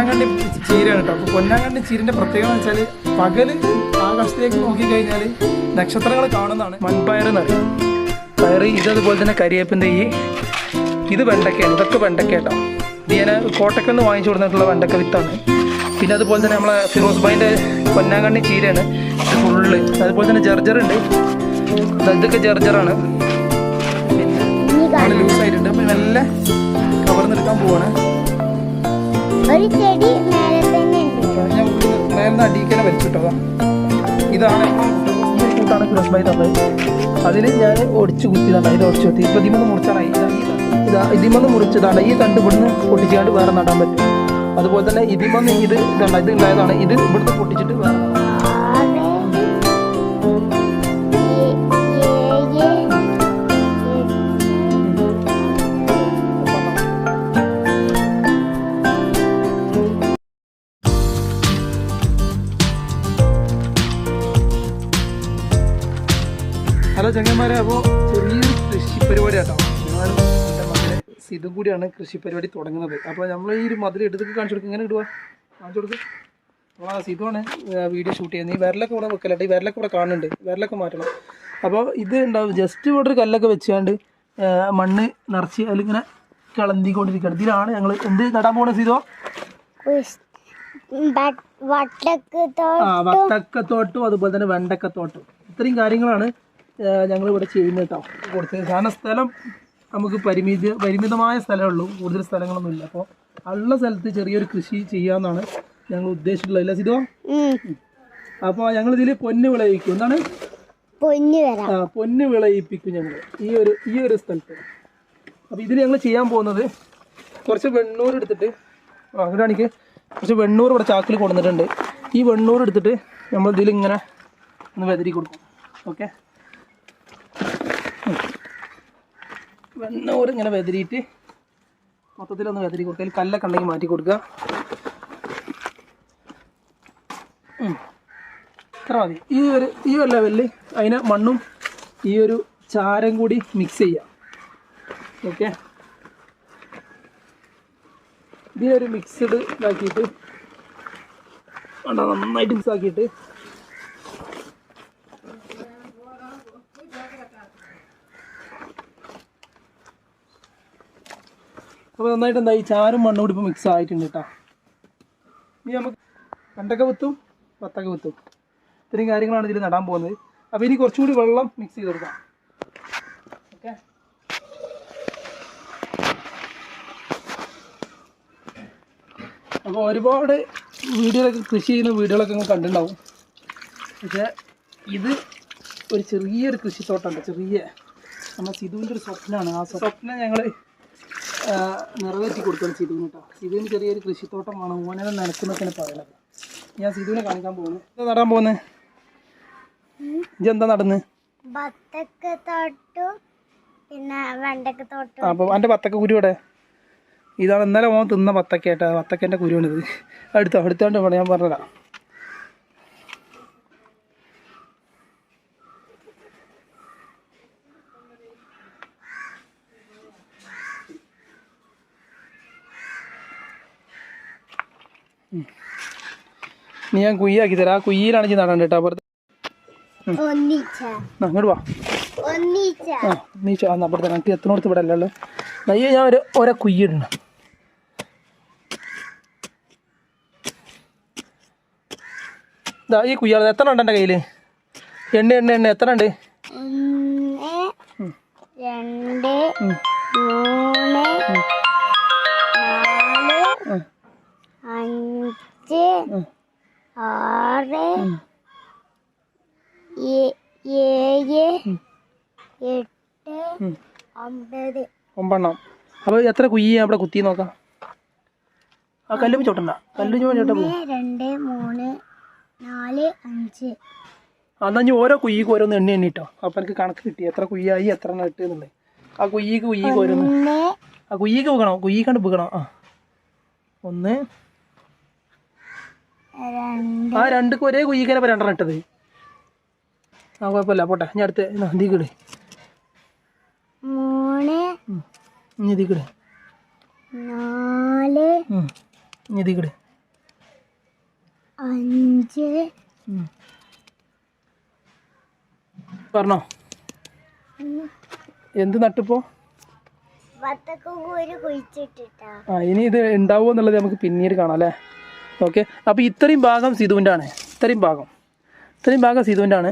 പൊന്നാങ്കണ്ണി ചീരയാണ് കേട്ടോ. അപ്പോൾ പൊന്നാങ്കണ്ണി ചീരന്റെ പ്രത്യേകത എന്ന് വെച്ചാൽ പകൽ ആകാശത്തേക്ക് നോക്കിക്കഴിഞ്ഞാൽ നക്ഷത്രങ്ങൾ കാണുന്നതാണ് മൺപയർ എന്നറിയും പയർ ഇതതുപോലെ തന്നെ കരിയേപ്പിന്റെ ഈ ഇത് വെണ്ടക്കയാണ്. ഇതൊക്കെ വെണ്ടക്ക കേട്ടോ. ഇത് ഞാൻ കോട്ടക്കൽ നിന്ന് വാങ്ങിച്ചു കൊടുത്തിട്ടുള്ള വെണ്ടക്ക വിത്താണ്. പിന്നെ അതുപോലെ തന്നെ നമ്മളെ ഫിറോസ് ഭായിന്റെ പൊന്നാങ്കണ്ണി ചീരയാണ്. ഇത് ഫുള്ള്. അതുപോലെ തന്നെ ജർജറുണ്ട് ഇതൊക്കെ ജർജറാണ് പിന്നെ ഇനി കാണാം ലൂസ് ആയിട്ടുണ്ട് അപ്പോൾ മെല്ലെ കവർന്നെടുക്കാൻ പോവാണ്. ഇതാണ് അതിൽ ഞാൻ ഒടിച്ച് കുത്തിയതാണ് അതിൽ ഒടിച്ച് കുത്തി. ഇപ്പം ഇതിമൊന്ന് മുറിച്ചാണ്. ഇതാ ഇതിമന്ന് മുറിച്ചതാണ്. ഈ തണ്ട് ഇവിടുന്ന് പൊട്ടിച്ചാണ്ട് വേറെ നടാൻ പറ്റും. അതുപോലെ തന്നെ ഇതിമൊന്ന് ഇത് ഇത് ഉണ്ടായതാണ്. ഇത് ഇവിടുന്ന് പൊട്ടിച്ചിട്ട് വേറെ ചങ്ങന്മാരെ അപ്പോൾ ചെറിയൊരു കൃഷി പരിപാടി കേട്ടോ ഞാനും എന്റെ മകളെ ഇതും കൂടിയാണ് കൃഷി പരിപാടി തുടങ്ങുന്നത്. അപ്പോൾ നമ്മൾ ഈ ഒരു മതിൽ എടുത്തൊക്കെ കാണിച്ചു കൊടുക്കും. ഇങ്ങനെ ഇടുക കാണിച്ചു കൊടുക്കും. ആ സിതുവാണ് വീഡിയോ ഷൂട്ട് ചെയ്യുന്നത്. ഈ വിരലൊക്കെ ഇവിടെ വെക്കലട്ടെ ഈ വിരലൊക്കെ ഇവിടെ കാണുന്നുണ്ട്. വിരലൊക്കെ മാറ്റണം. അപ്പോൾ ഇത് ഉണ്ടാവും. ജസ്റ്റ് ഇവിടെ ഒരു കല്ലൊക്കെ വെച്ചുകൊണ്ട് മണ്ണ് നിറച്ച് അതിലിങ്ങനെ കളന്തിക്കൊണ്ടിരിക്കുകയാണ്. ഇതിലാണ് ഞങ്ങൾ എന്ത് നടാൻ പോകുന്നത് സീതോ? വട്ടക്കത്തോട്ടും അതുപോലെ തന്നെ വെണ്ടക്കത്തോട്ടും. ഇത്രയും കാര്യങ്ങളാണ് ഞങ്ങൾ ഇവിടെ ചെയ്യുന്നത് കേട്ടോ കൊടുത്തത്. കാരണം സ്ഥലം നമുക്ക് പരിമിത പരിമിതമായ സ്ഥലമേ ഉള്ളൂ. കൂടുതൽ സ്ഥലങ്ങളൊന്നും ഇല്ല. അപ്പോൾ ഉള്ള സ്ഥലത്ത് ചെറിയൊരു കൃഷി ചെയ്യാമെന്നാണ് ഞങ്ങൾ ഉദ്ദേശിച്ചിട്ടുള്ളത്. അല്ലേ സിതോ അപ്പോൾ ഞങ്ങൾ ഇതിൽ പൊന്ന് വിളയിക്കും. എന്താണ്? പൊന്നു ആ പൊന്ന് വിളയിപ്പിക്കും ഞങ്ങൾ ഈ ഒരു ഈ ഒരു സ്ഥലത്ത്. അപ്പോൾ ഇതിൽ ഞങ്ങൾ ചെയ്യാൻ പോകുന്നത് കുറച്ച് വെണ്ണൂർ എടുത്തിട്ട് ആ അങ്ങോട്ടാണെങ്കിൽ കുറച്ച് വെണ്ണൂർ ഇവിടെ ചാക്കിൽ കൊടുത്തിട്ടുണ്ട് ഈ വെണ്ണൂർ എടുത്തിട്ട് നമ്മൾ ഇതിൽ ഇങ്ങനെ ഒന്ന് വെതിരി കൊടുക്കും. ഓക്കെ? വെണ്ണൂർ ഇങ്ങനെ വെതിരിയിട്ട് മൊത്തത്തിലൊന്ന് വെതിരി കൊടുക്കുക. കല്ലൊക്കെ ഉണ്ടെങ്കിൽ മാറ്റി കൊടുക്കുക. ഇത്ര മതി. ഈ ഒരു ഈ ഒരു ലെവലിൽ അതിന് മണ്ണും ഈ ഒരു ചാരം കൂടി മിക്സ് ചെയ്യാം ഓക്കെ ഇതിനൊരു മിക്സ്ഡ് ഇതാക്കിയിട്ട് വേണ്ട നന്നായിട്ട് മിക്സ് ആക്കിയിട്ട് അപ്പോൾ നന്നായിട്ട് എന്താ ഈ ചാരും മണ്ണും കൂടി ഇപ്പോൾ മിക്സ് ആയിട്ടുണ്ട് കേട്ടോ ഇനി നമുക്ക് കണ്ടൊക്കെ വിത്തും പത്തൊക്കെ വിത്തും. ഇത്രയും കാര്യങ്ങളാണ് ഇതിൽ നടാൻ പോകുന്നത്. അപ്പോൾ ഇനി കുറച്ചും കൂടി വെള്ളം മിക്സ് ചെയ്ത് കൊടുക്കാം. ഓക്കെ അപ്പോൾ ഒരുപാട് വീഡിയോകളൊക്കെ കൃഷി ചെയ്യുന്ന വീഡിയോകളൊക്കെ നിങ്ങൾ കണ്ടിട്ടുണ്ടാവും. പക്ഷേ ഇത് ഒരു ചെറിയൊരു കൃഷിത്തോട്ടമുണ്ട് ചെറിയ. നമ്മൾ സിധുവിന്റെ ഒരു സ്വപ്നമാണ് ആ സ്വപ്നം ഞങ്ങൾ നിറവേറ്റി കൊടുക്കണം സിധുവിന് കേട്ടോ. സിധുവിന് ചെറിയൊരു കൃഷിത്തോട്ടമാണ് ഓനെ നനക്കുന്നൊക്കെയാണ് പറയുന്നത്. ഞാൻ സിധുവിനെ കാണിക്കാൻ പോകുന്നു എന്താ നടാൻ പോകുന്നത് ഇതെന്താ നടന്ന്? അപ്പൊ എന്റെ എന്റെ വത്തക്ക കുരു ഇവിടെ ഇതാണ് ഇന്നലെ ഓൻ തിന്ന വത്തക്ക കേട്ടോ വത്തക്കന്റെ കുരുവാണിത്. അടുത്തോ അടുത്തോണ്ട് ഞാൻ പറഞ്ഞതാ. നീ ഞാൻ കുയ്യാക്കി തരാം ആ കുയ്യിലാണ് ചെയ്ത് നടണ്ട കേട്ടോ. അപ്പുറത്ത് അങ്ങോട്ട് വാ. ആ നീ ചോ അപ്പുറത്ത് എത്തണോടത്ത് ഇവിടെ അല്ലല്ലോ നയ്യ ഞാൻ ഒരു ഒരേ കുയ്യിടണം ഇതാ ഈ കുയ്യാൾ എത്ര ഉണ്ട് എന്റെ കയ്യിൽ എണ്ണ എണ്ണ എണ്ണ. എത്ര ഉണ്ട് രണ്ട് മൂന്ന് നാല് അഞ്ച്. ആറ് ഏഴ് എട്ട്. ഒമ്പത്. ഒമ്പെണ്ണം. അപ്പോൾ എത്ര കുയ്യ അവിടെ കുത്തി നോക്കാം. ആ കല്ലും ചോട്ടണ്ട കല്ലും ചോട്ട രണ്ട് മൂന്ന് നാല് അഞ്ച്. എന്നാൽ ഞാൻ ഓരോ കുയ്യക്ക് ഓരോന്ന് എണ്ണി എണ്ണിട്ടോ. അപ്പം എനിക്ക് കണക്ക് കിട്ടി. എത്ര കുയ്യായി എത്ര എണ്ണം ഇട്ട് എന്നുള്ളത്. ആ കുയ്യക്ക് കുയ്യക്ക് ഓരോന്ന്. ആ കുയ്യക്ക് പോകണം കുയ്യക്കാണ്ട് വെക്കണോ ആ. ഒന്ന് ആ രണ്ടുക്കും ഒരേ കുയ്യിക്കനെ രണ്ടെണ്ണം ഇട്ടത്. ആ കുഴപ്പമില്ല. പോട്ടെ. ഞാൻ അടുത്ത് ഇതിക്കിട് മൂന്ന്. ഇനി ഇതിക്കിട് നാല്. ഇനി ഇതിക്കിട് അഞ്ച്. പറഞ്ഞോ. എന്ത് നട്ടിപ്പോ? ആ ഇനി ഇത് ഉണ്ടാവുമോ എന്നുള്ളത് നമുക്ക് പിന്നീട് കാണാം അല്ലേ? ഓക്കെ? അപ്പോൾ ഇത്രയും ഭാഗം സിധുവിന്റെ ആണ് ഇത്രയും ഭാഗം. ഇത്രയും ഭാഗം സിധുവിന്റെ ആണ്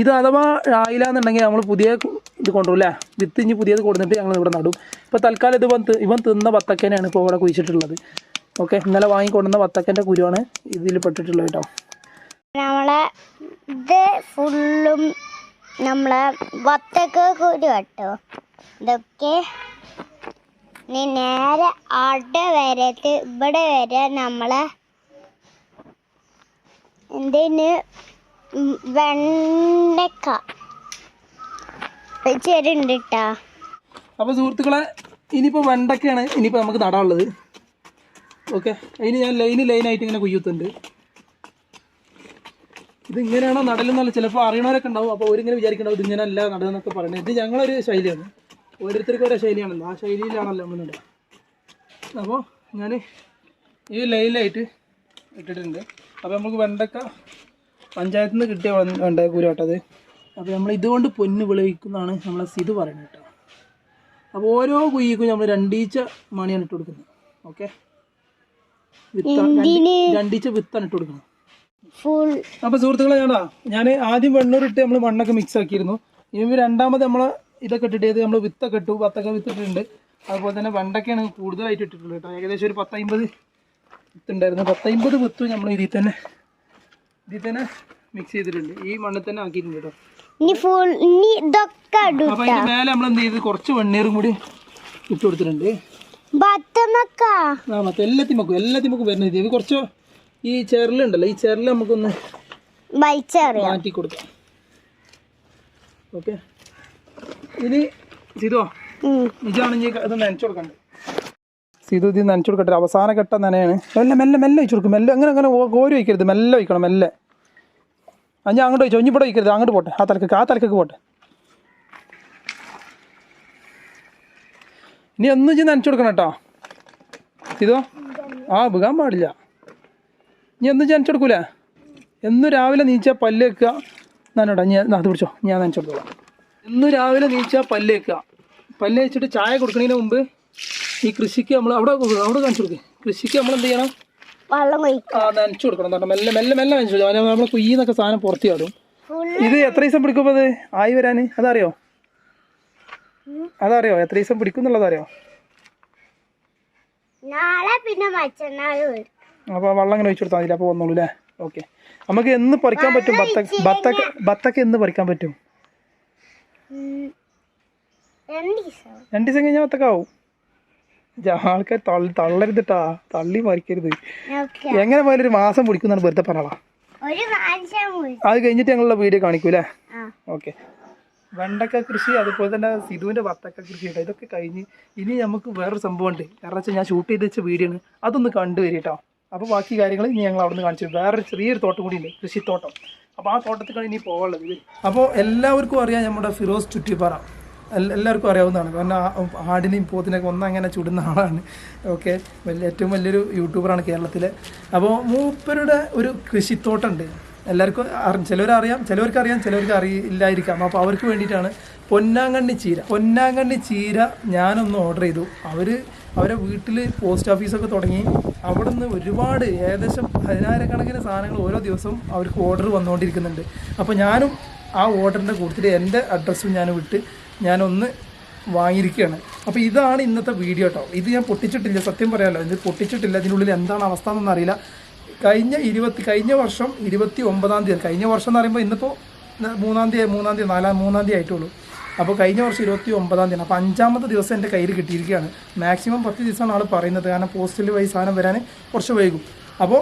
ഇത് അഥവാ ആയില്ല എന്നുണ്ടെങ്കിൽ നമ്മൾ പുതിയ ഇത് ഇത് കൊണ്ടുവരില്ലേ വിത്ത് ഇനി പുതിയത് കൊടുത്തിട്ട് ഞങ്ങൾ ഇവിടെ നടും. ഇപ്പോൾ തൽക്കാലം ഇത് വന്ന് ഇവൻ തിന്ന വത്തക്കനെയാണ് ഇപ്പോൾ ഇവിടെ കുഴിച്ചിട്ടുള്ളത്. ഓക്കെ? ഇന്നലെ വാങ്ങിക്കൊണ്ടുവന്ന വത്തക്കന്റെ കുരുവാണ് ഇതിൽ പെട്ടിട്ടുള്ളത് കേട്ടോ. നമ്മളെ ഇത് ഫുള്ളും നമ്മളെ വത്തക്ക കുരു കേട്ടോ. ഇതൊക്കെ നേരെ അവിടെ വരെ ഇവിടെ വരെ നമ്മളെ ഉം വെണ്ടക്ക വെച്ചിട്ടുണ്ട് കേട്ടാ സുഹൃത്തുക്കളെ ഇനിയിപ്പോൾ വെണ്ടക്കയാണ് ഇനിയിപ്പോൾ നമുക്ക് നടാനുള്ളത്. ഓക്കെ അതിന് ഞാൻ ലൈന് ലൈനായിട്ട് ഇങ്ങനെ കുയ്യുത്തുണ്ട്. ഇത് ഇങ്ങനെയാണോ നടലെന്നല്ല ചിലപ്പോൾ അറിയണവരൊക്കെ ഉണ്ടാവും. അപ്പോൾ അവരിങ്ങനെ വിചാരിക്കണ്ടാവും ഇത് ഇങ്ങനെ അല്ല നടുന്നൊക്കെ പറയുന്നത്. ഇത് ഞങ്ങളൊരു ശൈലിയാണ്. ഓരോരുത്തർക്കും ഓരോ ശൈലിയാണല്ലോ. ആ ശൈലിയിലാണല്ലോ നമ്മൾ അപ്പോൾ ഞാൻ ഈ ലൈനിലായിട്ട് ഇട്ടിട്ടുണ്ട്. അപ്പോൾ നമുക്ക് വെണ്ടക്ക പഞ്ചായത്തിൽ നിന്ന് കിട്ടിയ വെണ്ടക്ക കുരുവാട്ടത് അപ്പോൾ നമ്മൾ ഇതുകൊണ്ട് പൊന്ന് വിളയിക്കുന്നതാണ് നമ്മളെ സിത് പറയുന്നത് കേട്ടോ. അപ്പോൾ ഓരോ കുയ്യക്കും നമ്മൾ രണ്ടീച്ച മണിയാണ് ഇട്ട് കൊടുക്കുന്നത്. ഓക്കെ? രണ്ടീച്ച വിത്താണ് ഇട്ട് കൊടുക്കുന്നത്. അപ്പോൾ സുഹൃത്തുക്കളെ ഞാനാ ഞാൻ ആദ്യം വെണ്ണൂറിട്ട് നമ്മൾ മണ്ണൊക്കെ മിക്സ് ആക്കിയിരുന്നു. ഇനി രണ്ടാമത് നമ്മൾ ഇതൊക്കെ ഇട്ടിട്ട് നമ്മൾ വിത്തൊക്കെ ഇട്ടു പത്തൊക്കെ വിത്തിട്ടുണ്ട് അതുപോലെ തന്നെ വെണ്ടക്കാണ് കൂടുതലായിട്ട് ഇട്ടിട്ടുള്ളത് കേട്ടോ. ഏകദേശം ഒരു പത്തമ്പത് വിത്തുണ്ടായിരുന്നു പത്തമ്പത് വിത്തും നമ്മൾ ഇതിൽ തന്നെ ഇതിൽ തന്നെ മിക്സ് ചെയ്തിട്ടുണ്ട്. ഈ മണ്ണിൽ തന്നെ ആക്കിയിട്ടുണ്ട് കേട്ടോ. ഇനി അതിന്റെ മേലെ നമ്മൾ എന്ത് ചെയ്ത് കുറച്ച് വെണ്ണീറും കൂടി ഇട്ട് കൊടുത്തിട്ടുണ്ട്. ആ മറ്റേ എല്ലാത്തിമക്കും എല്ലാത്തിമക്കും വരുന്നത്. ഇത് കുറച്ച് ഈ ചെറിലുണ്ടല്ലോ ഈ ചെറിൽ നമുക്കൊന്ന് മാറ്റി കൊടുക്കാം. ഓക്കെ. ഇനി ചെയ്തോ? ഉം. ഇതാണെങ്കിൽ ഇത് നനച്ചു കൊടുക്കണ്ട്? സിതു ഇത് നനച്ചു കൊടുക്കട്ടെ അവസാന ഘട്ടം നനയാണ് മെല്ലെ മെല്ലെ മെല്ലെ വെച്ചു കൊടുക്കും. മെല്ലെ അങ്ങനെ അങ്ങനെ ഓരോ കോരി വയ്ക്കരുത് മെല്ലെ വയ്ക്കണം മെല്ലെ. അത് ഞാൻ അങ്ങോട്ട് വെച്ചു ഇനി വയ്ക്കരുത് അങ്ങോട്ട് പോട്ടെ. ആ തലക്കൊക്കെ ആ തലക്കൊക്കെ പോട്ടെ. ഇനി ഒന്നും ചെയ്ത് നനച്ചു കൊടുക്കണം കേട്ടോ. ഇതോ? ആ വികാൻ പാടില്ല. ഇനി ഒന്നും നനച്ചു കൊടുക്കൂല. എന്നും രാവിലെ നീച്ചാൽ പല്ല് വെക്കുക. നനോട്ടാ ഞാൻ അത് പിടിച്ചോ. ഞാൻ നനച്ചു കൊടുത്തോളാം. എന്നും രാവിലെ നീച്ചാൽ പല്ല് വെക്കുക. പല്ല് വെച്ചിട്ട് ചായ കൊടുക്കുന്നതിന് മുമ്പ് ഈ കൃഷിക്ക് നമ്മൾ അവിടെ അവിടെ കാണിച്ചു കൊടുക്കുക കൃഷിക്ക് നമ്മൾ എന്ത് ചെയ്യണം? വെള്ളം ആ നനച്ചു കൊടുക്കണം കാരണം മെല്ലെ മെല്ലെ മെല്ലെ നനച്ചു കൊടുക്കണം. നമ്മൾ കുയ്യെന്നൊക്കെ സാധനം പുറത്തു ചാടും. ഇത് എത്ര ദിവസം പിടിക്കും അത് ആയി വരാൻ അതറിയോ? അതറിയോ? എത്ര ദിവസം പിടിക്കും എന്നുള്ളത് അറിയോ? അപ്പോൾ വെള്ളം അങ്ങനെ ഒഴിച്ചു കൊടുത്താൽ മതി. അപ്പോൾ വന്നോളൂ അല്ലേ ഓക്കെ. നമുക്ക് എന്ന് പറിക്കാൻ പറ്റും? ബത്തക്ക ബത്തക്ക ബത്തക്ക എന്ന് പറിക്കാൻ പറ്റും? രണ്ടു ദിവസം. കഴിഞ്ഞാൽ ബത്തക്ക ആവും ജ- ആൾക്കാർ തള്ളി തള്ളരുതിട്ടാ. തള്ളി മറിക്കരുത്. എങ്ങനെ പോയാലും ഒരു മാസം പിടിക്കുന്നതാണ് വെറുതെ പറഞ്ഞോളാം. അത് കഴിഞ്ഞിട്ട് ഞങ്ങളുടെ വീഡിയോ കാണിക്കൂലേ ഓക്കെ. വെണ്ടക്ക കൃഷി അതുപോലെ തന്നെ സിധുവിന്റെ വത്തക്ക കൃഷി ഉണ്ട് ഇതൊക്കെ കഴിഞ്ഞ് ഇനി നമുക്ക് വേറൊരു സംഭവം ഉണ്ട് കാരണം വെച്ചാൽ ഞാൻ ഷൂട്ട് ചെയ്ത് വെച്ച വീഡിയോ ആണ്. അതൊന്ന് കണ്ടുവരും കേട്ടോ. അപ്പോൾ ബാക്കി കാര്യങ്ങൾ ഇനി ഞങ്ങൾ അവിടെ നിന്ന് കാണിച്ചു. വേറൊരു ചെറിയൊരു തോട്ടം കൂടി ഉണ്ട് കൃഷിത്തോട്ടം. അപ്പോൾ ആ തോട്ടത്തിലാണ് ഇനി പോകാനുള്ളത് അപ്പോൾ എല്ലാവർക്കും അറിയാം നമ്മുടെ ഫിറോസ് ചുറ്റിപ്പാറ. എല്ലാവർക്കും അറിയാവുന്നതാണ്. കാരണം ആടിനെയും പോത്തിനെയൊക്കെ ഒന്നങ്ങനെ ചുടുന്ന ആളാണ്. ഓക്കെ. വലിയ ഏറ്റവും വലിയൊരു യൂട്യൂബറാണ് കേരളത്തിലെ. അപ്പോൾ മൂപ്പരുടെ ഒരു കൃഷിത്തോട്ടമുണ്ട് എല്ലാവർക്കും അറി ചിലവരറിയാം ചിലവർക്ക് അറിയാം ചിലവർക്ക് അറിയില്ലായിരിക്കാം അപ്പോൾ അവർക്ക് വേണ്ടിയിട്ടാണ് പൊന്നാങ്കണ്ണി ചീര. പൊന്നാങ്കണ്ണി ചീര ഞാനൊന്ന് ഓർഡർ ചെയ്തു. അവർ അവരെ വീട്ടിൽ പോസ്റ്റ് ഓഫീസൊക്കെ തുടങ്ങി. അവിടെ നിന്ന് ഒരുപാട് ഏകദേശം പതിനായിരക്കണക്കിന് സാധനങ്ങൾ ഓരോ ദിവസവും അവർക്ക് ഓർഡർ വന്നുകൊണ്ടിരിക്കുന്നുണ്ട്. അപ്പോൾ ഞാനും ആ ഓർഡറിന്റെ കൂട്ടത്തിൽ എന്റെ അഡ്രസ്സും ഞാൻ വിട്ട് ഞാനൊന്ന് വാങ്ങിയിരിക്കുകയാണ്. അപ്പോൾ ഇതാണ് ഇന്നത്തെ വീഡിയോ കേട്ടോ ഇത് ഞാൻ പൊട്ടിച്ചിട്ടില്ല. സത്യം പറയാമല്ലോ ഇത് പൊട്ടിച്ചിട്ടില്ല. ഇതിനുള്ളിൽ എന്താണ് അവസ്ഥ എന്നൊന്നും അറിയില്ല. കഴിഞ്ഞ ഇരുപത്തി കഴിഞ്ഞ വർഷം ഇരുപത്തി ഒമ്പതാം തീയതി കഴിഞ്ഞ വർഷം എന്ന് പറയുമ്പോൾ ഇന്നിപ്പോൾ മൂന്നാം തീയതി മൂന്നാം തീയതി നാലാം മൂന്നാം തീയതി ആയിട്ടുള്ളൂ. അപ്പോൾ കഴിഞ്ഞ വർഷം ഇരുപത്തി ഒമ്പതാം തീയതി അപ്പോൾ അഞ്ചാമത്തെ ദിവസം എന്റെ കയ്യിൽ കിട്ടിയിരിക്കുകയാണ്. മാക്സിമം പത്ത് ദിവസമാണ് ആൾ പറയുന്നത്. കാരണം പോസ്റ്റിൽ വഴി സാധനം വരാൻ കുറച്ച് വൈകും. അപ്പോൾ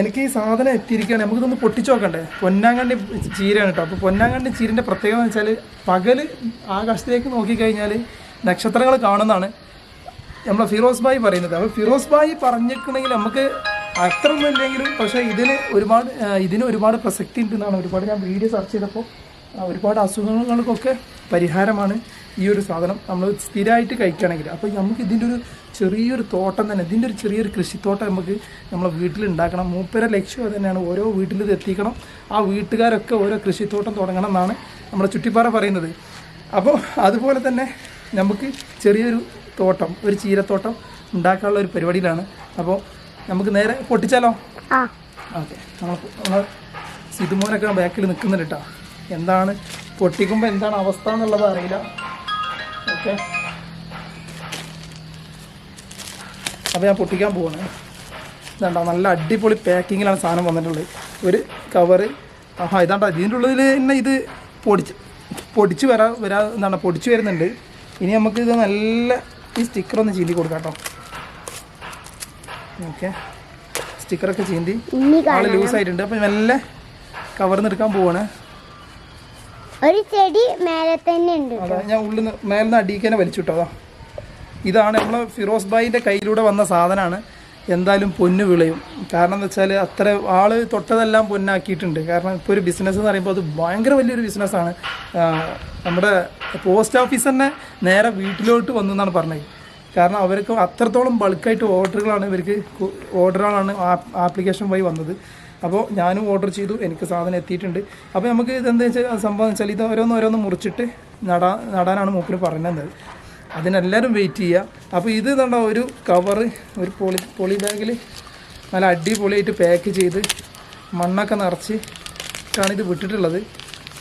എനിക്ക് ഈ സാധനം എത്തിയിരിക്കുകയാണ്. നമുക്കിതൊന്ന് പൊട്ടിച്ചു നോക്കണ്ടേ? പൊന്നാങ്കണ്ണി ചീരയാണ് കേട്ടോ. അപ്പോൾ പൊന്നാങ്കണ്ണി ചീരിന്റെ പ്രത്യേകത എന്ന് വെച്ചാൽ പകൽ ആകാശത്തിലേക്ക് നോക്കിക്കഴിഞ്ഞാൽ നക്ഷത്രങ്ങൾ കാണുന്നതാണ്. നമ്മളെ ഫിറോസ് ഭായി പറയുന്നത്. അപ്പോൾ ഫിറോസ് ഭായി പറഞ്ഞിട്ടുണ്ടെങ്കിൽ നമുക്ക് അത്ര ഒന്നും ഇല്ലെങ്കിലും പക്ഷേ ഇതിന് ഒരുപാട് ഇതിന് ഒരുപാട് പ്രസക്തി ഉണ്ടെന്നാണ് ഒരുപാട് ഞാൻ വീഡിയോ സെർച്ച് ചെയ്തപ്പോൾ ഒരുപാട് അസുഖങ്ങൾക്കൊക്കെ പരിഹാരമാണ് ഈ ഒരു സാധനം. നമ്മൾ സ്ഥിരമായിട്ട് കഴിക്കുകയാണെങ്കിൽ അപ്പോൾ നമുക്ക് ഇതിന്റെ ഒരു ചെറിയൊരു തോട്ടം തന്നെ ഇതിന്റെ ഒരു ചെറിയൊരു കൃഷിത്തോട്ടം നമുക്ക് നമ്മളെ വീട്ടിൽ ഉണ്ടാക്കണം. മൂപ്പര ലക്ഷ്യം തന്നെയാണ്. ഓരോ വീട്ടിൽ ഇത് എത്തിക്കണം. ആ വീട്ടുകാരൊക്കെ ഓരോ കൃഷിത്തോട്ടം തുടങ്ങണം എന്നാണ് നമ്മുടെ ചുറ്റിപ്പാറ പറയുന്നത്. അപ്പോൾ അതുപോലെ തന്നെ നമുക്ക് ചെറിയൊരു തോട്ടം ഒരു ചീരത്തോട്ടം ഉണ്ടാക്കാനുള്ള ഒരു പരിപാടിയിലാണ്. അപ്പോൾ നമുക്ക് നേരെ പൊട്ടിച്ചാലോ? ഓക്കെ. നമ്മൾ നമ്മൾ സിതുമോനൊക്കെ ബാക്കിൽ നിൽക്കുന്നുണ്ട് കേട്ടോ. എന്താണ്? പൊട്ടിക്കുമ്പോൾ എന്താണ് അവസ്ഥ എന്നുള്ളത് അറിയില്ല. ഓക്കെ. അപ്പോൾ ഞാൻ പൊട്ടിക്കാൻ പോവാണ്. ഇതാണ്ടോ നല്ല അടിപൊളി പാക്കിങ്ങിലാണ് സാധനം വന്നിട്ടുള്ളത്. ഒരു കവറ് ആഹാ ഇതാണ്ടോ ഇതിന്റെ ഉള്ളിൽ തന്നെ ഇത് പൊടിച്ച് പൊടിച്ച് വരാ വരാ എന്താണ് പൊടിച്ച് വരുന്നുണ്ട്. ഇനി നമുക്ക് ഇത് നല്ല ഈ സ്റ്റിക്കർ ഒന്ന് ചീന്തി കൊടുക്കാം കേട്ടോ. ഓക്കെ. സ്റ്റിക്കറൊക്കെ ചീന്തി. ആൾ ആൾ കാണാം ലൂസ് ആയിട്ടുണ്ട്. അപ്പം നല്ല കവർന്ന് എടുക്കാൻ പോവാണ്. ഒരു ചെടി മേലെ തന്നെ ഉണ്ട് അതാ ഞാൻ ഉള്ളിൽ നിന്ന് അടിയിക്കാനെ അടിയിക്കനെ വലിച്ചിട്ടോ അതാ. ഇതാണ് നമ്മൾ ഫിറോസ് ഭായിന്റെ കയ്യിലൂടെ വന്ന സാധനമാണ് എന്തായാലും പൊന്ന് വിളയും. കാരണം എന്താ വെച്ചാൽ അത്ര ആൾ തൊട്ടതെല്ലാം പൊന്നാക്കിയിട്ടുണ്ട്. കാരണം ഇപ്പോൾ ഒരു ബിസിനസ് എന്ന് പറയുമ്പോൾ അത് ഭയങ്കര വലിയൊരു ബിസിനസ്സാണ് നമ്മുടെ പോസ്റ്റ് ഓഫീസ് തന്നെ നേരെ വീട്ടിലോട്ട് വന്നു എന്നാണ് പറഞ്ഞത്. കാരണം അവർക്ക് അത്രത്തോളം ബൾക്കായിട്ട് ഓർഡറുകളാണ് ഇവർക്ക് ഓർഡറുകളാണ് ആപ്ലിക്കേഷൻ വഴി വന്നത്. അപ്പോൾ ഞാനും ഓർഡർ ചെയ്തു എനിക്ക് സാധനം എത്തിയിട്ടുണ്ട്. അപ്പോൾ നമുക്ക് ഇതെന്താ വെച്ചാൽ സംഭവം വെച്ചാൽ ഇത് ഓരോന്ന് ഓരോന്ന് മുറിച്ചിട്ട് നടാ നടാനാണ് മൂപ്പര് പറഞ്ഞത് അതിനെല്ലാവരും വെയിറ്റ് ചെയ്യുക അപ്പോൾ ഇത് കണ്ടോ ഒരു കവറ് ഒരു പോളി പോളി ബാഗിൽ നല്ല അടിപൊളിയായിട്ട് പാക്ക് ചെയ്ത് മണ്ണൊക്കെ നിറച്ച് ാണ് ഇത് വിട്ടിട്ടുള്ളത്.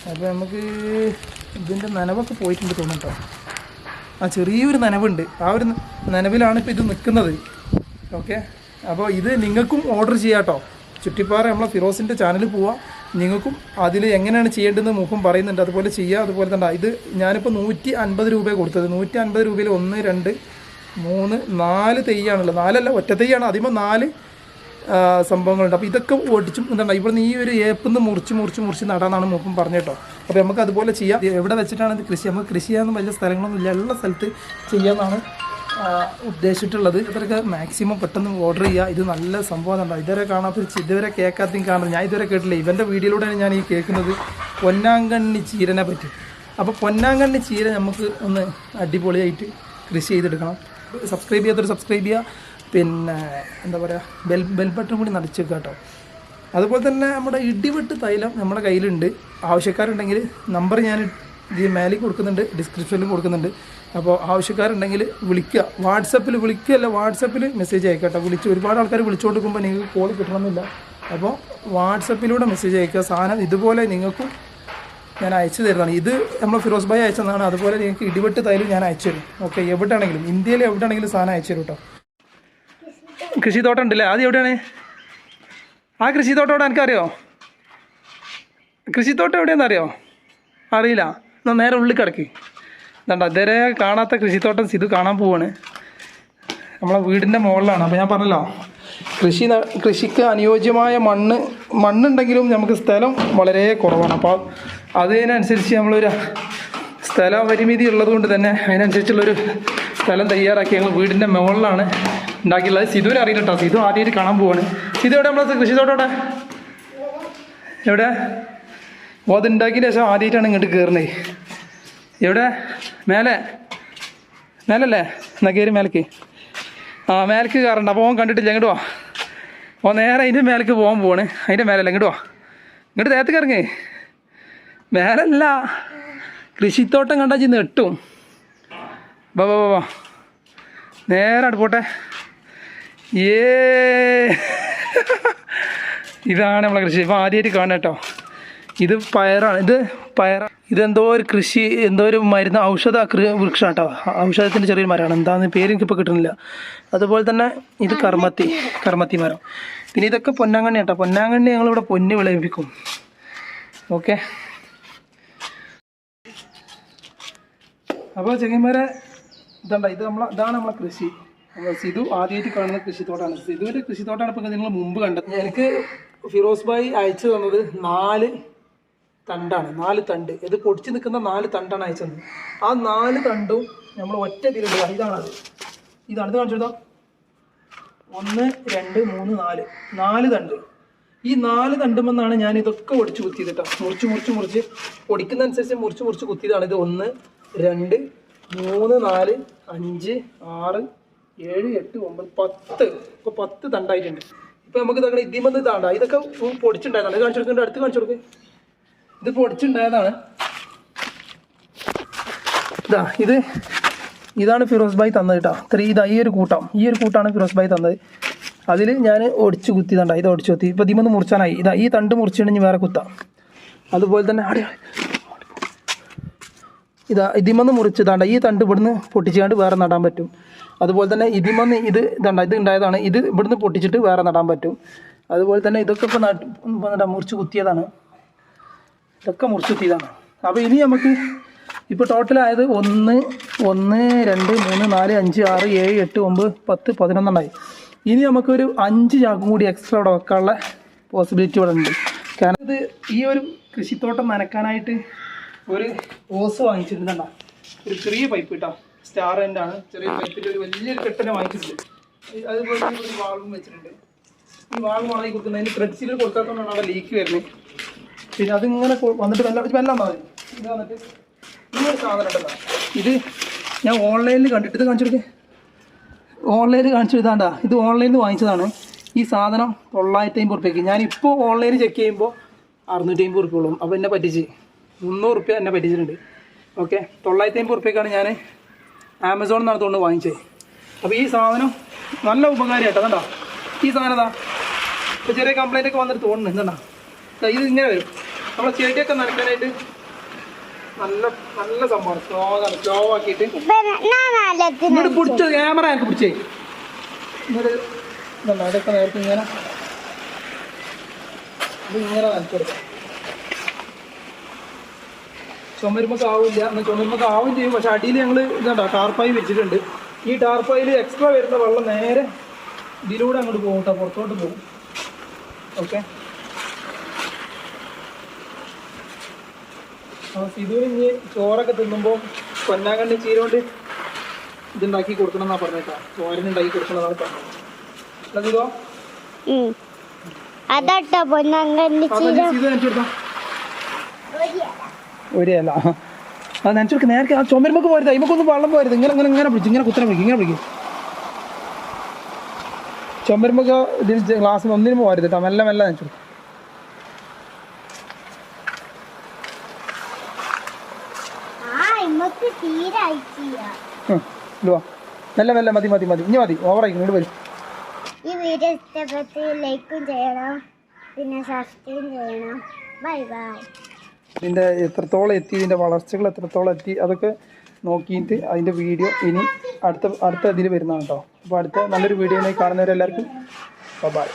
അപ്പോൾ നമുക്ക് ഇതിന്റെ നനവൊക്കെ പോയിട്ടുണ്ട് തോന്നുന്നു കേട്ടോ ആ ചെറിയൊരു നനവുണ്ട്. ആ ഒരു നനവിലാണ് ഇപ്പോൾ ഇത് നിൽക്കുന്നത്. ഓക്കെ? അപ്പോൾ ഇത് നിങ്ങൾക്കും ഓർഡർ ചെയ്യാം കേട്ടോ. ചുറ്റിപ്പാറ നമ്മളെ ഫിറോസിന്റെ ചാനലിൽ പോവാം. നിങ്ങൾക്കും അതിൽ എങ്ങനെയാണ് ചെയ്യേണ്ടതെന്ന് മുഖം പറയുന്നുണ്ട്. അതുപോലെ ചെയ്യുക അതുപോലെ തന്നെ ഇത് ഞാനിപ്പോൾ നൂറ്റി അൻപത് രൂപ കൊടുത്തത്. നൂറ്റി അൻപത് രൂപയിൽ ഒന്ന് രണ്ട് മൂന്ന് നാല് തെയ്യാണുള്ളത്. നാലല്ല ഒറ്റ തെയ്യാണ്. അതിമ നാല് സംഭവങ്ങളുണ്ട്. അപ്പോൾ ഇതൊക്കെ ഓടിച്ചും ഇവിടുന്ന് ഈ ഒരു ഏപ്പിൽ നിന്ന് മുറിച്ച് മുറിച്ച് മുറിച്ച് നടാന്നാണ് മുഖം പറഞ്ഞു കേട്ടോ. അപ്പോൾ നമുക്ക് അതുപോലെ ചെയ്യാം. എവിടെ വെച്ചിട്ടാണ് ഇത് കൃഷി? നമുക്ക് കൃഷി ചെയ്യാൻ വലിയ സ്ഥലങ്ങളൊന്നും ഇല്ല. എല്ലാ സ്ഥലത്ത് ചെയ്യാമെന്നാണ് ഉദ്ദേശിച്ചിട്ടുള്ളത്. ഇവരൊക്കെ മാക്സിമം പെട്ടെന്ന് ഓർഡർ ചെയ്യുക. ഇത് നല്ല സംഭവം ഉണ്ടോ ഇതുവരെ കാണാത്ത ഇതുവരെ കേൾക്കാത്തതും കാണുന്നത്. ഞാൻ ഇതുവരെ കേട്ടില്ല ഇവന്റെ വീഡിയോയിലൂടെയാണ് ഞാൻ ഈ കേൾക്കുന്നത്. പൊന്നാങ്കണ്ണി ചീരനെ പറ്റി. അപ്പോൾ പൊന്നാങ്കണ്ണി ചീര നമുക്ക് ഒന്ന് അടിപൊളിയായിട്ട് കൃഷി ചെയ്തെടുക്കണം. സബ്സ്ക്രൈബ് ചെയ്യാത്തൊരു സബ്സ്ക്രൈബ് ചെയ്യുക. പിന്നെ എന്താ പറയുക ബെൽ ബെൽ ബട്ടൺ കൂടി നടിച്ചു കേട്ടോ. അതുപോലെ തന്നെ നമ്മുടെ ഇടിവെട്ട് തൈലം നമ്മുടെ കയ്യിലുണ്ട്. ആവശ്യക്കാരുണ്ടെങ്കിൽ നമ്പർ ഞാൻ ഈ മേലിൽ കൊടുക്കുന്നുണ്ട് ഡിസ്ക്രിപ്ഷനിലും കൊടുക്കുന്നുണ്ട്. അപ്പോൾ ആവശ്യക്കാരുണ്ടെങ്കിൽ വിളിക്കുക. വാട്സപ്പിൽ വിളിക്കുകയല്ല വാട്സപ്പിൽ മെസ്സേജ് അയക്കുക കേട്ടോ. വിളിച്ച് ഒരുപാട് ആൾക്കാർ വിളിച്ചു കൊടുക്കുമ്പോൾ നിങ്ങൾക്ക് കോൾ കിട്ടണമെന്നില്ല. അപ്പോൾ വാട്സപ്പിലൂടെ മെസ്സേജ് അയക്കുക. സാധനം ഇതുപോലെ നിങ്ങൾക്കും ഞാൻ അയച്ചു തരുന്നതാണ്. ഇത് നമ്മൾ ഫിറോസ് ഭായി അയച്ചതാണ്. അതുപോലെ നിങ്ങൾക്ക് ഇടിവെട്ട് തൈലും ഞാൻ അയച്ചു തരും. ഓക്കെ എവിടെയാണെങ്കിലും ഇന്ത്യയിൽ എവിടെയാണെങ്കിലും സാധനം അയച്ചു തരും കേട്ടോ. കൃഷിത്തോട്ടം ഉണ്ടല്ലേ? ആദ്യം എവിടെയാണ്? ആ കൃഷിത്തോട്ടം എനിക്കറിയോ? കൃഷിത്തോട്ടം എവിടെയാണെന്ന് അറിയോ അറിയില്ല. എന്നാൽ നേരെ ഉള്ളിൽ കിടക്ക്. എന്താണ്ട ഇതുവരെ കാണാത്ത കൃഷിത്തോട്ടം ഇത് കാണാൻ പോവാണ്. നമ്മളെ വീടിന്റെ മുകളിലാണ്. അപ്പോൾ ഞാൻ പറഞ്ഞല്ലോ കൃഷി കൃഷിക്ക് അനുയോജ്യമായ മണ്ണ് മണ്ണുണ്ടെങ്കിലും നമുക്ക് സ്ഥലം വളരെ കുറവാണ്. അപ്പോൾ അതിനനുസരിച്ച് നമ്മളൊരു സ്ഥല പരിമിതി ഉള്ളതുകൊണ്ട് തന്നെ അതിനനുസരിച്ചുള്ളൊരു സ്ഥലം തയ്യാറാക്കി ഞങ്ങൾ വീടിന്റെ മുകളിലാണ് ഉണ്ടാക്കിയുള്ളത്. സിധുവിനെ അറിയില്ല കേട്ടോ സിധു ആദ്യമായിട്ട് കാണാൻ പോവാണ്. എവിടെ നമ്മളെ കൃഷിത്തോട്ടം എവിടെ? ഓ അതുണ്ടാക്കിയ ശേഷം ആദ്യമായിട്ടാണ് ഇങ്ങോട്ട് കയറുന്നത് എവിടെ? മേലെ. മേലല്ലേ? എന്നാ കയറി മേലേക്ക്. ആ മേലേക്ക് കയറണ്ട. അപ്പോൾ ഓൻ കണ്ടിട്ടില്ല. ഇങ്ങോട്ട് വാ. ഓ നേരെ അതിന്റെ മേലേക്ക് പോകാൻ പോവാണ്. അതിന്റെ മേലല്ല? ഇങ്ങോട്ട് വാ. ഇങ്ങോട്ട് നേരത്തെ കയറങ്ങേ മേലല്ല. കൃഷിത്തോട്ടം കണ്ടാ ചെന്ന് എട്ടും ബാ ബാ വാ നേരെ അടുപ്പോട്ടെ പോട്ടെ. ഏ. ഇതാണ് നമ്മളെ കൃഷി. ഇപ്പം ആദ്യമായിട്ട് കാണാം കേട്ടോ ഇത് പയറാണ്. ഇത് പയറ ഇതെന്തോ ഒരു കൃഷി എന്തോ ഒരു മരുന്ന് ഔഷധ വൃക്ഷം കേട്ടോ ഔഷധത്തിന്റെ ചെറിയൊരു മരമാണ്. എന്താണെന്ന് പേര് എനിക്കിപ്പോൾ കിട്ടുന്നില്ല. അതുപോലെ തന്നെ ഇത് കർമ്മത്തി കർമ്മത്തി മരം. പിന്നെ ഇതൊക്കെ പൊന്നാങ്കണ്ണി കേട്ടോ പൊന്നാങ്കണ്ണി ഞങ്ങളിവിടെ പൊന്ന് വിളയിപ്പിക്കും. ഓക്കെ? അപ്പോൾ ചെങ്ങന്മാരെ ഇതുണ്ടോ ഇത് നമ്മളെ ഇതാണ് നമ്മളെ കൃഷി. സിധു ആദ്യമായിട്ട് കാണുന്ന കൃഷിത്തോട്ടാണ് സിധുവിന്റെ കൃഷിത്തോട്ടാണ് ഇപ്പൊ നിങ്ങൾ മുമ്പ് കണ്ടത്. എനിക്ക് ഫിറോസ് ഭായി അയച്ചു തന്നത് നാല് തണ്ടാണ് നാല് തണ്ട്. ഇത് പൊടിച്ചു നിൽക്കുന്ന നാല് തണ്ടാണ് അയച്ചത് ആ നാല് തണ്ടും നമ്മൾ ഒറ്റ ഇതിലുണ്ട്. ഇതാണത് ഇതാണ്. ഇത് കാണിച്ചെടുത്തോ ഒന്ന് രണ്ട് മൂന്ന് നാല്. നാല് തണ്ട്. ഈ നാല് തണ്ടുമെന്നാണ് ഞാൻ ഇതൊക്കെ ഒടിച്ച് കുത്തിയത് കേട്ടോ. മുറിച്ച് മുറിച്ച് മുറിച്ച്. ഒടിക്കുന്നതനുസരിച്ച് മുറിച്ച് മുറിച്ച് കുത്തിയതാണ് ഇത്. ഒന്ന് രണ്ട് മൂന്ന് നാല് അഞ്ച് ആറ് ഏഴ് എട്ട് ഒമ്പത് പത്ത്. ഇപ്പോൾ പത്ത് തണ്ടായിട്ടുണ്ട്. ഇപ്പൊ നമുക്ക് ഇതൊക്കെ ഇതിമെന്ന് താണ്ട ഇതൊക്കെ പൊടിച്ചുണ്ടായതാണ്. കാണിച്ചു കൊടുക്കേണ്ട അടുത്ത് കാണിച്ചു കൊടുക്കുക ഇത് പൊടിച്ചുണ്ടായതാണ്. ഇതാ ഇത് ഇതാണ് ഫിറോസ് ഭായ് തന്നത് കേട്ടോ. ഇത്രയും ഇതാ ഈ ഒരു കൂട്ടം. ഈ ഒരു കൂട്ടാണ് ഫിറോസ് ഭായ് തന്നത്. അതിൽ ഞാൻ ഒടിച്ച് കുത്തിയതാണ്ട ഇത് ഒടിച്ചു കുത്തി. ഇപ്പം ഇതിമൊന്ന് മുറിച്ചാനായി. ഇതാ ഈ തണ്ട് മുറിച്ചിട്ടുണ്ടെങ്കിൽ വേറെ കുത്താം. അതുപോലെ തന്നെ അടി ഇതാ ഇതിമന്ന് മുറിച്ചതാണ്ട ഈ തണ്ട് ഇവിടുന്ന് പൊട്ടിച്ചാണ്ട് വേറെ നടാൻ പറ്റും. അതുപോലെ തന്നെ ഇതിമന്ന് ഇത് ഇതാണ്ട ഇത് ഉണ്ടായതാണ്. ഇത് ഇവിടുന്ന് പൊട്ടിച്ചിട്ട് വേറെ നടാൻ പറ്റും. അതുപോലെ തന്നെ ഇതൊക്കെ ഇപ്പോൾ നട്ട് മുറിച്ച് കുത്തിയതാണ്. ഇതൊക്കെ മുറിച്ച് കുത്തിയതാണ്. അപ്പോൾ ഇനി നമുക്ക് ഇപ്പോൾ ടോട്ടലായത് ഒന്ന് ഒന്ന് രണ്ട് മൂന്ന് നാല് അഞ്ച് ആറ് ഏഴ് എട്ട് ഒമ്പത് പത്ത് പതിനൊന്നെണ്ണായി. ഇനി നമുക്കൊരു അഞ്ച് ചാക്കും കൂടി എക്സ്ട്രാ ഇവിടെ വെക്കാനുള്ള പോസിബിലിറ്റി ഇവിടെ ഉണ്ട്. കാരണം ഇത് ഈ ഒരു കൃഷിത്തോട്ടം നനക്കാനായിട്ട് ഒരു ഓസ് വാങ്ങിച്ചിരുന്നുണ്ടോ ഒരു ചെറിയ പൈപ്പ് കേട്ടോ സ്റ്റാർ എന്റെ ആണ്. ചെറിയ പൈപ്പിന്റെ ഒരു വലിയൊരു കെട്ടനെ വാങ്ങിച്ചിട്ടുണ്ട്. അതുപോലെ ഒരു വാൾവും വെച്ചിട്ടുണ്ട്. ഈ വാൾവ് ഉണങ്ങി കൊടുക്കുന്നതിന് ത്രെഡ്സിൽ കൊടുക്കാത്തതുകൊണ്ടാണ് അവിടെ ലീക്ക് വരുന്നത് പിന്നെ അതിങ്ങനെ വന്നിട്ട് വെള്ളം വെള്ളം മാറി ഇത് വന്നിട്ട് ഇങ്ങനെ സാധനം ഉണ്ടല്ലോ. ഇത് ഞാൻ ഓൺലൈനിൽ കണ്ടിട്ട് ഇത് കാണിച്ചു കൊടുക്കേ. ഓൺലൈനിൽ കാണിച്ചു കൊടുത്താണ്ടാ ഇത് ഓൺലൈനിൽ വാങ്ങിച്ചതാണ്. ഈ സാധനം തൊള്ളായിരത്തി അമ്പത് റുപ്യക്ക് ഞാനിപ്പോൾ ഓൺലൈനിൽ ചെക്ക് ചെയ്യുമ്പോൾ അറുന്നൂറ്റി അമ്പത് റുപ്യ ഉള്ളൂ. അപ്പോൾ എന്നെ പറ്റിച്ച്. മുന്നൂറ് റുപ്യ എന്നെ പറ്റിച്ചിട്ടുണ്ട്. ഓക്കെ തൊള്ളായിരത്തി അമ്പത് റുപ്യക്കാണ് ഞാൻ ആമസോണിൽ നിന്നാണ് തോന്നുന്നു വാങ്ങിച്ചേ. അപ്പോൾ ഈ സാധനം നല്ല ഉപകാരം കേട്ടോ കണ്ടോ? ഈ സാധനം ഇതാ. ഇപ്പോൾ ചെറിയ കംപ്ലൈന്റ് ഒക്കെ വന്നിട്ട് തോന്നുന്നു എന്താ ഇത് ഇങ്ങനെ വരും. നമ്മളെ ചെടിയൊക്കെ നടക്കാനായിട്ട് നല്ല നല്ല സംഭവമാണ്. സ്ലോ ആണ് സ്ലോ ആക്കിയിട്ട്. ഇപ്പൊ ഞാൻ നാലത്തിന് ഇങ്ങോട്ട് പിടിച്ചത് ക്യാമറ എനിക്ക് പിടിച്ചേ ഇങ്ങോട്ട് നേരത്തെ ഇങ്ങനെ. ഇത് ഇങ്ങനെ ചുമരുമ്പൊക്കെ ആവില്ല. എന്നാൽ ചുമരുമ്പൊക്കെ ആവും ചെയ്യും. പക്ഷെ അടിയിൽ ഞങ്ങൾ ഇതാ ടാർപ്പായി വെച്ചിട്ടുണ്ട്. ഈ ടാർപ്പായിൽ എക്സ്ട്രാ വരുന്ന വെള്ളം നേരെ ഇതിലൂടെ അങ്ങോട്ട് പോകും കേട്ടോ പുറത്തോട്ട് പോകും. ഓക്കെ അപ്പോൾ സിധുവിന് ഇനി ചോറൊക്കെ തിന്നുമ്പോൾ പൊന്നാകണ്ണി ചീരോണ്ട് ഇതുണ്ടാക്കി കൊടുക്കണം എന്നാ പറഞ്ഞേട്ടാ ചോരനുണ്ടാക്കി കൊടുക്കണം എന്നാണ് പറഞ്ഞത് സിധോ. അതാട്ടോ പൊന്നാങ്കണ്ണി ചീര. ഇത് സിധു കൊടുത്താ. ഒരു ഇല അത് നനച്ചെടുക്ക് നേരത്തെ ആ ചുമരുമ്പൊക്കെ പോരുത്. അതിമൊക്കൊന്നും വെള്ളം പോരുത്. ഇങ്ങനെ ഇങ്ങനെ ഇങ്ങനെ പിടിച്ചു ഇങ്ങനെ കുത്തനെ പിടിക്കും ഇങ്ങനെ പിടിക്കും. ചുമരുമ്പൊക്കെ ഇതിന് ഗ്ലാസ്സിൽ ഒന്നിനും പോരുത് കേട്ടോ മെല്ലെ മെല്ലെ നനച്ചെടുക്കും നല്ല മെല്ലെ മതി മതി മതി. ഇനി മതി. ഓവറായി ഇങ്ങോട്ട് വരും. ഈ വീഡിയോ ഇഷ്ടപ്പെട്ട് ലൈക്കും ചെയ്യണം. പിന്നെ സബ്സ്ക്രൈബ് ചെയ്യണം. ബൈ ബൈ ഇതിന്റെ എത്രത്തോളം എത്തി ഇതിന്റെ വളർച്ചകൾ എത്രത്തോളം എത്തി അതൊക്കെ നോക്കിയിട്ട് അതിന്റെ വീഡിയോ ഇനി അടുത്ത അടുത്ത ഇതിൽ വരുന്നതാണ് കേട്ടോ. അപ്പോൾ അടുത്ത നല്ലൊരു വീഡിയോ കാണുന്നവരെല്ലാവർക്കും ബൈ